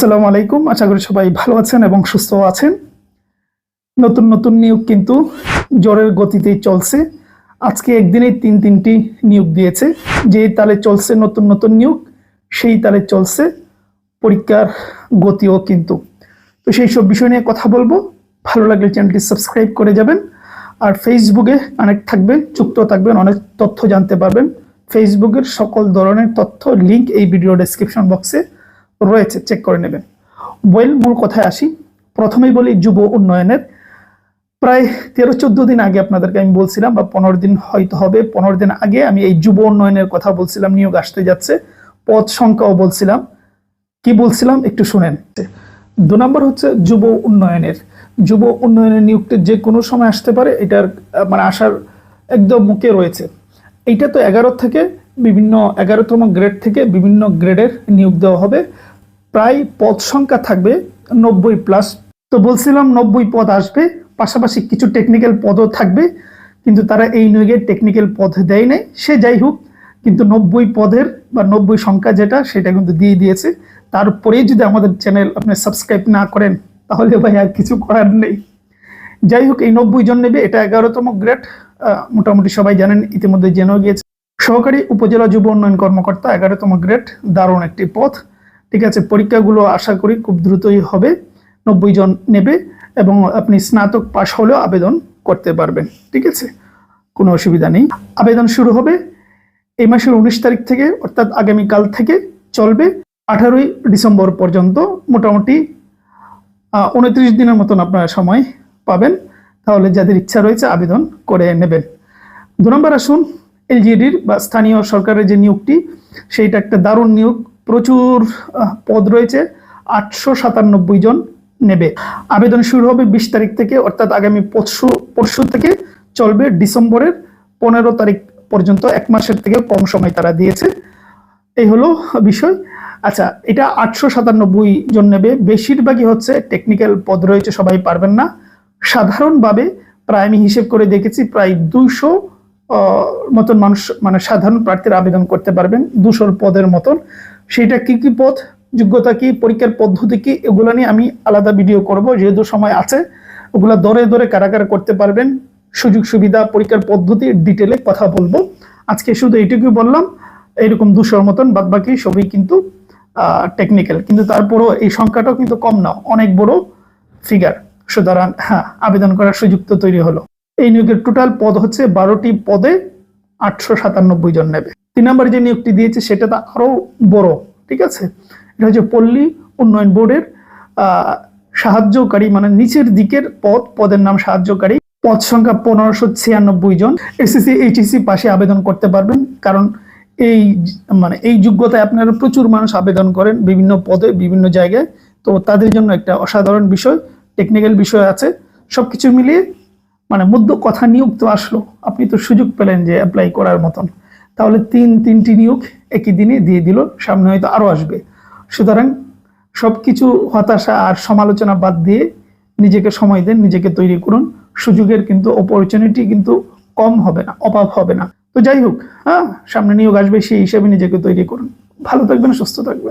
আসসালামু আলাইকুম। আশা করি সবাই ভালো আছেন এবং সুস্থ আছেন। নতুন নতুন নিয়োগ কিন্তু জ্বরের গতিতেই চলছে। আজকে একদিনেই তিন, তিনটি নিয়োগ দিয়েছে। যে তালে চলছে নতুন নতুন নিয়োগ, সেই তালে চলছে পরীক্ষার গতিও কিন্তু। তো সেই সব বিষয় নিয়ে কথা বলব। ভালো লাগলে চ্যানেলটি সাবস্ক্রাইব করে যাবেন। আর ফেসবুকে কানেক্ট থাকবেন, যুক্ত থাকবেন, অনেক তথ্য জানতে পারবেন। ফেসবুকের সকল ধরনের তথ্য, লিংক এই ভিডিও ডেসক্রিপশন বক্সে রয়েছে চেক করে নেবেন। ওয়েল মূল কথায় আসি। প্রথমেই বলি যুব উন্নয়নের। প্রায় তেরো চোদ্দ দিন আগে আপনাদেরকে আমি বলছিলাম, বা পনেরো দিন হয়তো হবে, পনেরো দিন আগে আমি এই যুব উন্নয়নের কথা বলছিলাম, নিয়োগ আসতে যাচ্ছে। পদ সংখ্যাও বলছিলাম। কি বলছিলাম? একটু শুনেন। দু নম্বর হচ্ছে যুব উন্নয়নের। যুব উন্নয়নের নিয়োগটা যে কোনো সময় আসতে পারে, এটার মানে আসার একদম মুখে রয়েছে। এইটা তো এগারো থেকে বিভিন্ন, এগারোতম গ্রেড থেকে বিভিন্ন গ্রেডের নিয়োগ দেওয়া হবে। প্রায় পদ সংখ্যা থাকবে নব্বই প্লাস তো বলছিলাম নব্বই পদ আসবে, পাশাপাশি কিছু টেকনিক্যাল পদও থাকবে, কিন্তু তারা এই নিয়োগে টেকনিক্যাল পদ দেয় নাই, সে যাই হোক, কিন্তু নব্বই পদের বা নব্বই সংখ্যা যেটা, সেটা কিন্তু দিয়ে দিয়েছে। তারপরেই যদি আমাদের চ্যানেল আপনি সাবস্ক্রাইব না করেন, তাহলে ভাই আর কিছু করার নেই। যাই হোক, এই নব্বই জন নেবে, এটা এগারোতম গ্রেড মোটামুটি সবাই জানেন, ইতিমধ্যে জেনেও গিয়েছে সহকারী উপজেলা যুব উন্নয়ন কর্মকর্তা, এগারোতম গ্রেড দারুণ একটি পথ ঠিক আছে, পরীক্ষাগুলো আশা করি খুব দ্রুতই হবে। নব্বই জন নেবে এবং আপনি স্নাতক পাশ হলেও আবেদন করতে পারবেন, ঠিক আছে? কোনো অসুবিধা নেই। আবেদন শুরু হবে এই মাসের উনিশ তারিখ থেকে, অর্থাৎ আগামীকাল থেকে চলবে। আঠারোই ডিসেম্বর পর্যন্ত মোটামুটি উনত্রিশ দিনের মতন আপনারা সময় পাবেন। তাহলে যাদের ইচ্ছা রয়েছে আবেদন করে নেবেন। দু নম্বর আসুন, এলজিডির বা স্থানীয় সরকারের যে নিয়োগটি, সেইটা একটা দারুণ নিয়োগ। প্রচুর পদ রয়েছে। আটশো সাতানব্বই জন নেবে। আবেদন শুরু হবে বিশ তারিখ থেকে, অর্থাৎ আগামী পরশু পরশু থেকে চলবে ডিসেম্বরের পনেরো তারিখ পর্যন্ত, এক মাসের থেকে কম সময় তারা দিয়েছে। এই হলো বিষয়। আচ্ছা এটা আটশো সাতানব্বই জন নেবে। বেশিরভাগই হচ্ছে টেকনিক্যাল পদ রয়েছে, সবাই পারবেন না। সাধারণভাবে প্রায় আমি হিসেব করে দেখেছি, প্রায় দুশো মতন মানুষ মানে সাধারণ প্রার্থীরা আবেদন করতে পারবেন, দুশোর পদের মতন। সেটা কি কি পথ, যোগ্যতা কি, পরীক্ষার পদ্ধতি কি, এগুলো নিয়ে আমি আলাদা ভিডিও করব। যেহেতু সময় আছে, ওগুলা দরে দরে কারা কারা করতে পারবেন। সুযোগ সুবিধা, পরীক্ষার পদ্ধতি ডিটেলে কথা বলব। আজকে শুধু এইটুকুই বললাম। এইরকম দুশোর মতন বাদ বাকি সবই কিন্তু টেকনিক্যাল কিন্তু তারপরও এই সংখ্যাটাও কিন্তু কম না, অনেক বড় ফিগার সুতরাং হ্যাঁ আবেদন করার সুযোগ তো তৈরি হলো। এই নিয়োগের টোটাল পদ হচ্ছে বারোটি পদে আটশো সাতানব্বই জন নেবে। তিন নম্বর যে নিয়োগটি দিয়েছে সেটা তো আরও বড়, ঠিক আছে? এটা হচ্ছে পল্লী উন্নয়ন বোর্ডের সাহায্যকারী মানে নিচের দিকের পদ, পদের নাম সাহায্যকারী। পদ সংখ্যা পনেরোশো ছিয়ানব্বই জন। এসএসসি এইচএসসি পাশে আবেদন করতে পারবেন, কারণ এই মানে এই যোগ্যতায় আপনারা প্রচুর মানুষ আবেদন করেন বিভিন্ন পদে, বিভিন্ন জায়গায়। তো তাদের জন্য একটা অসাধারণ বিষয় টেকনিক্যাল বিষয় আছে। সবকিছু মিলিয়ে মানে মধ্য কথা নিয়োগ তো আসলো। আপনি তো সুযোগ পেলেন যে অ্যাপ্লাই করার মতন। তাহলে তিন, তিনটি নিয়োগ একই দিনে দিয়ে দিল, সামনে হয়তো আরও আসবে। সুতরাং সব কিছু হতাশা আর সমালোচনা বাদ দিয়ে নিজেকে সময় দেন, নিজেকে তৈরি করুন। সুযোগের কিন্তু অপরচুনিটি কিন্তু কম হবে না, অভাব হবে না। তো যাই হোক হ্যাঁ সামনে নিয়োগ আসবে, সেই হিসাবে নিজেকে তৈরি করুন। ভালো থাকবেন, সুস্থ থাকবেন।